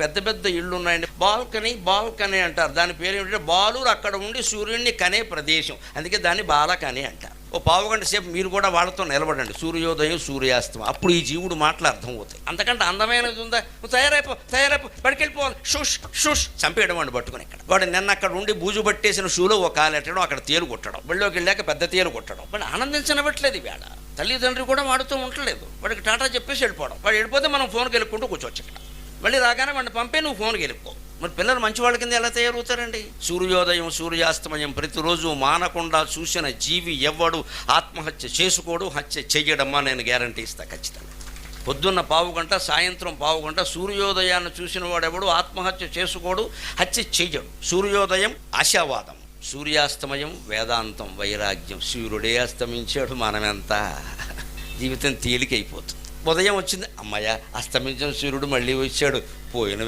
పెద్ద పెద్ద ఇళ్ళు ఉన్నాయండి బాల్కనీ బాల్కనీ అంటారు. దాని పేరు ఏమిటంటే బాలురు అక్కడ ఉండి సూర్యుడిని కనే ప్రదేశం. అందుకే దాన్ని బాలకని అంటారు. ఓ పావు గంట సేపు మీరు కూడా వాళ్ళతో నిలబడండి. సూర్యోదయం సూర్యాస్తమం. అప్పుడు ఈ జీవుడు మాటలు అర్థం అవుతాయి అంతకంటే అందమైనది ఉందా? తయారైపో తయారైపో బడికెళ్ళిపోవాలి షుష్ షుష్. చంపేయడం వాడిని పట్టుకుని ఇక్కడ. వాడు నిన్న అక్కడ ఉండి బూజు పట్టేసిన షూలో ఒక కాలెట్టడం అక్కడ తేలు కొట్టడం బళ్ళోకి వెళ్ళాక పెద్ద తేలు కొట్టడం. వాడు ఆనందించనవట్లేదు వేళ తల్లిదండ్రి కూడా వాడుతూ ఉండలేదు వాడికి టాటా చెప్పేసి వెళ్ళిపోవడం. వాడు వెళ్ళిపోతే మనం ఫోన్కి వెళ్ళుకుంటూ కూర్చోవచ్చు ఇక్కడ. మళ్ళీ రాగానే వాడిని పంపే నువ్వు ఫోన్కి వెళ్ళిపో. మరి పిల్లలు మంచి వాళ్ళ కింద ఎలా తయారవుతారండి? సూర్యోదయం సూర్యాస్తమయం ప్రతిరోజు మానకుండా చూసిన జీవి ఎవ్వడు ఆత్మహత్య చేసుకోడు హత్య చెయ్యడమ్మా నేను గ్యారంటీ ఇస్తా ఖచ్చితంగా. పొద్దున్న పావు గంట సాయంత్రం పావు గంట సూర్యోదయాన్ని చూసిన వాడెవడు ఆత్మహత్య చేసుకోడు హత్య చెయ్యడు. సూర్యోదయం ఆశావాదం. సూర్యాస్తమయం వేదాంతం వైరాగ్యం. సూర్యుడే అస్తమించాడు మనమెంత. జీవితం తేలికైపోతుంది. ఉదయం వచ్చింది. అమ్మయ్య అస్తమించిన సూర్యుడు మళ్ళీ వచ్చాడు. పోయిన